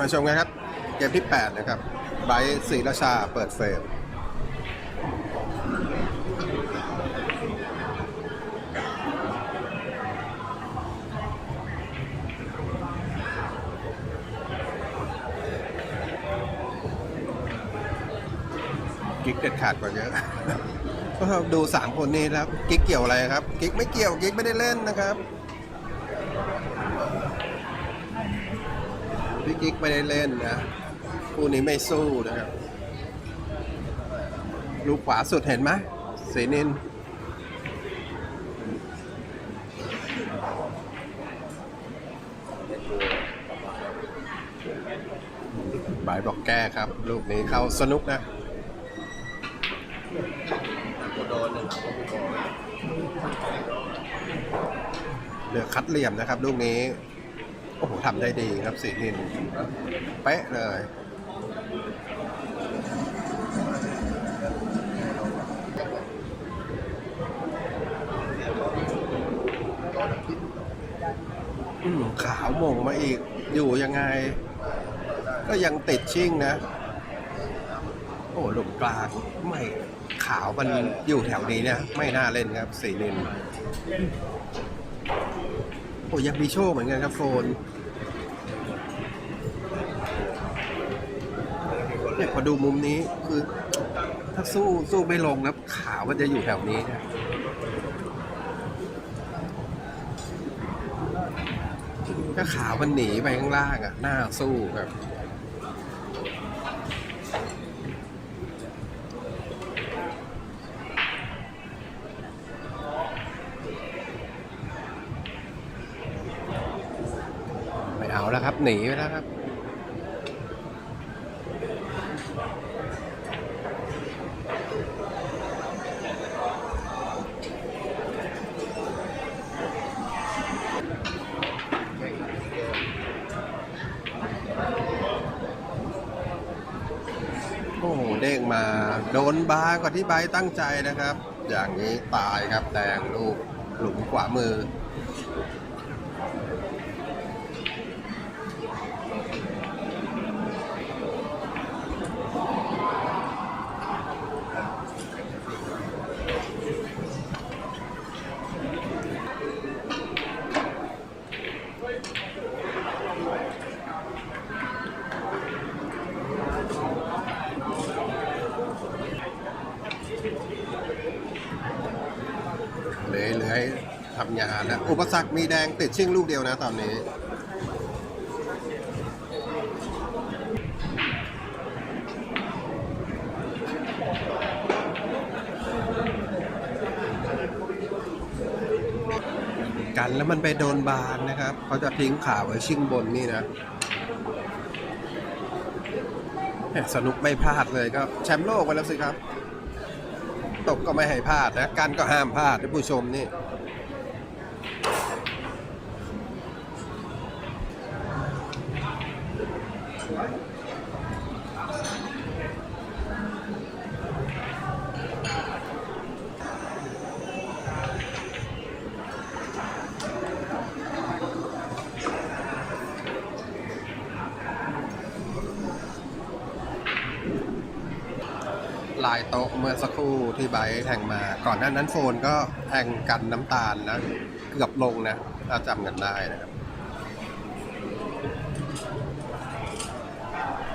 มาชมกันครับ เกมที่ 8 นะครับไบร์ศรีราชาเปิดเฟรมกิ๊กเด็ดขาดกว่าเยอะก็ดูสามคนนี้แล้วกิ๊กเกี่ยวอะไรครับ กิ๊กไม่เกี่ยวกิ๊กไม่ได้เล่นนะครับ พี่กิ๊กไม่ได้เล่นนะคู่นี้ไม่สู้นะครับ ลูกขวาสุดเห็นไหมสีนินบายบอกแก้ครับ ลูกนี้เข้าสนุกนะเหลือคัดเหลี่ยมนะครับ ลูกนี้ อ้โหทำได้ดีครับสีนินเป๊ะเลยอืมขาวมงมาอีกอยู่ยังไง ก็ยังติดชิ่งนะ โอ้หลุมกลางไม่ขาวมันอยู่แถวนี้เนี่ย ไม่น่าเล่นครับสีนิน อ้ยังมีโชคเหมือนกันครับโฟนเนี่ยพอดูมุมนี้คือ ถ้าสู้สู้ไม่ลงแล้วขาวมันจะอยู่แถวนี้นะถ้าขาวมันหนีไปข้างล่างอะหน้าสู้ครับ ไม่เอาแล้วครับ หนีไปแล้วครับ โอ้โหเด้งมา โดนบาร์กว่าที่ใบตั้งใจนะครับ อย่างนี้ตายครับแดงลูกหลุมขวามือ เลยเหลยทำยาละอุปสรรคมีแดงติดชิ่งลูกเดียวนะตอนนี้ กัน แล้วมันไปโดนบานนะครับเขาจะทิ้งขาไว้ชิ่งบนนี่นะสนุกไม่พลาดเลยครับแชมป์โลกไปแล้วสิครับ ตกก็ไม่ให้พลาดนะ กันก็ห้ามพลาดท่านผู้ชมนี่ ลายโต๊ะเมื่อสักครู่ที่ไบแทงมา ก่อนหน้านั้นโฟนก็แทงกันน้ำตาลนะ เกือบลงนะถ้าจำกันได้นะครับ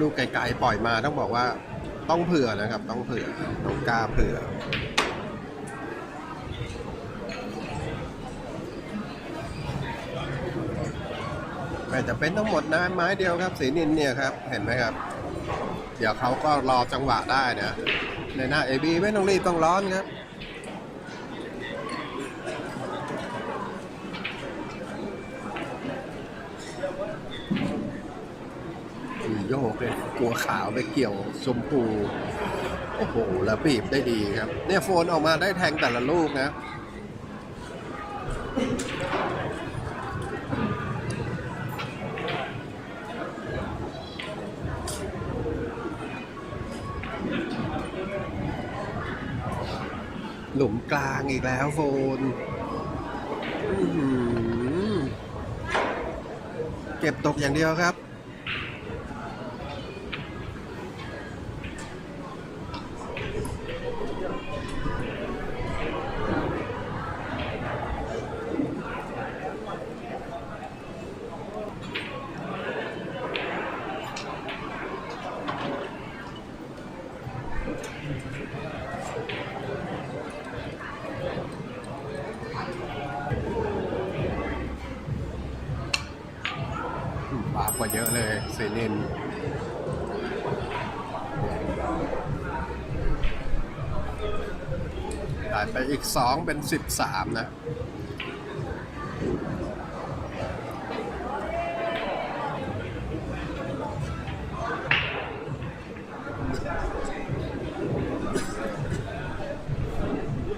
ลูกไกลๆปล่อยมาต้องบอกว่าต้องเผื่อนะครับ ต้องเผื่อต้องกล้าเผื่อไม่จะเป็นทั้งหมดนะไม้เดียวครับสีนินเนี่ยครับ เห็นไหมครับ เดี๋ยวเขาก็รอจังหวะได้นะ ในหน้าเอบีไม่ต้องรีบต้องร้อนครับโยกเลยกลัวขาวไปเกี่ยวชมพู โอ้โห แล้วบีบได้ดีครับ เนี่ยโฟนออกมาได้แทงแต่ละลูกนะ หลุมกลางอีกแล้วโฟนเก็บตกอย่างเดียวครับ กว่าเยอะเลยสีนินได้ไปอีกสองเป็นสิบสามนะ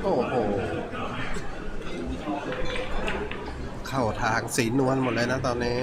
โอ้โห เข้าทางสีนวลหมดเลยนะตอนนี้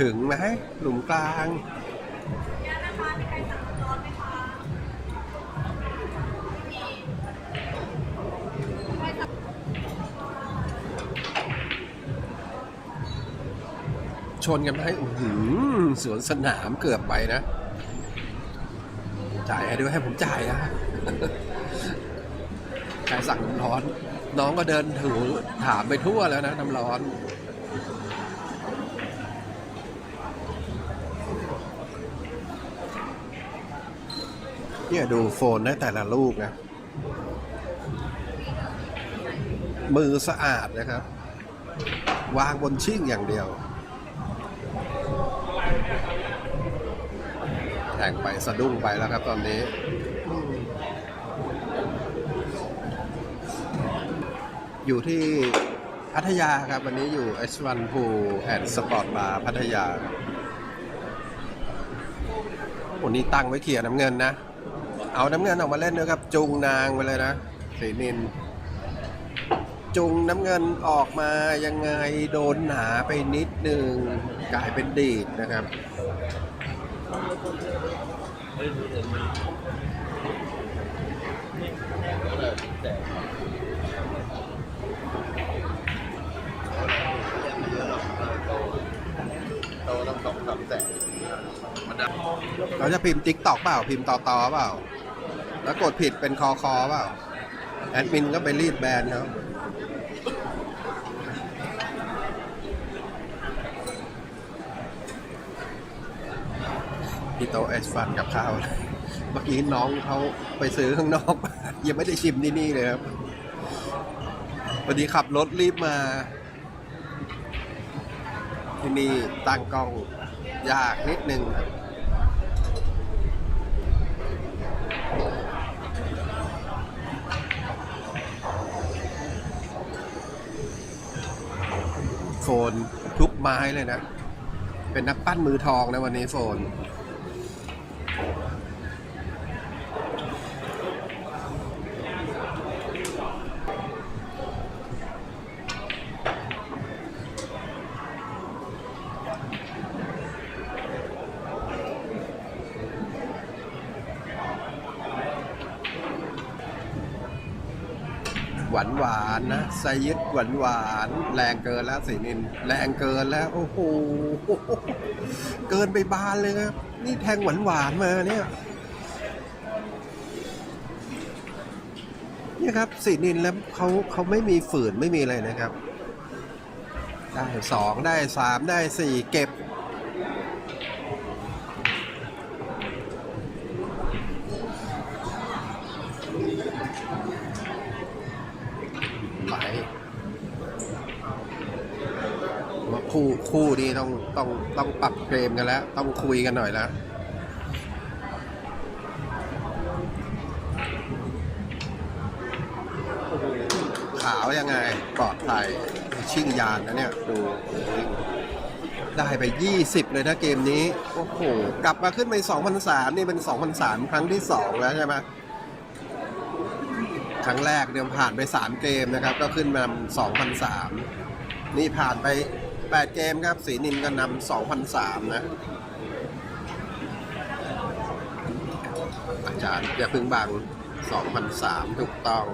ถึงไหมหลุมกลางชนกันไปอื้อหือสวนสนามเกือบไปนะ จ่ายให้ด้วยให้ผมจ่ายนะใครสั่งน้ำร้อน น้องก็เดินถือถามไปทั่วแล้วนะน้ำร้อน เนี่ยดูโฟนได้แต่ละลูกนะ มือสะอาดนะครับ วางบนชิ่งอย่างเดียวแข่งไปสะดุ้งไปแล้วครับตอนนี้อยู่ที่พัทยาครับ วันนี้อยู่ H1 Pool and Sport Bar พัทยาวันนี้ตั้งไว้เขี่ยน้ำเงินนะ เอาน้ำเงินออกมาเล่นด้วยครับ จุงนางไปเลยนะสีนิน จุงน้ำเงินออกมายังไงโดนหนาไปนิดนึงกลายเป็นดีดนะครับโตต้องสองสามแสนเราจะพิมพ์ติ๊กตอกเปล่า พิมพ์ต่อต่อเปล่า แล้วกดผิดเป็นคอคอเปล่า แอดมินก็ไปรีดแบนเขาพี่โตเอสฟันกับข้าวเมื่อกี้น้องเขาไปซื้อข้างนอกยังไม่ได้ชิมที่นี่เลยครับพอดีขับรถรีบมา ที่นี่ตั้งกล้องยากนิดนึงครับ นทุกไม้เลยนะ เป็นนักปั้นมือทองนะวันนี้โฟน หวานหวานนะไซยึดหวานหวานแรงเกินแล้วสีนิน แรงเกินแล้ว โอ้โหเกินไปบานเลยครับนี่แทงหวานหวานมาเนี่ยเนี่ยครับสีนินแล้วเขาเขาไม่มีฝืนไม่มีอะไรนะครับ ได้สองได้สามได้สี่เก็บ ไหลว่า คู่นี้ต้องต้องต้องปรับเกมกันแล้ว ต้องคุยกันหน่อยแล้วขาวยังไงปลอดภัยชิ่งยานนะเนี่ยดูได้ไป 20 เลยนะเกมนี้ โอ้โห กลับมาขึ้นไป2,003 นี่เป็น 2,003 ครั้งที่ 2 แล้วใช่ไหมครั้งแรกเนี่ยวผ่านไป 3 เกมนะครับ ก็ขึ้นมานำ2,003 นี่ผ่านไป 8 เกมครับสีนินก็นำ2,003 นะ อาจารย์อย่าพึ่งบัง2,003 ถูกต้อง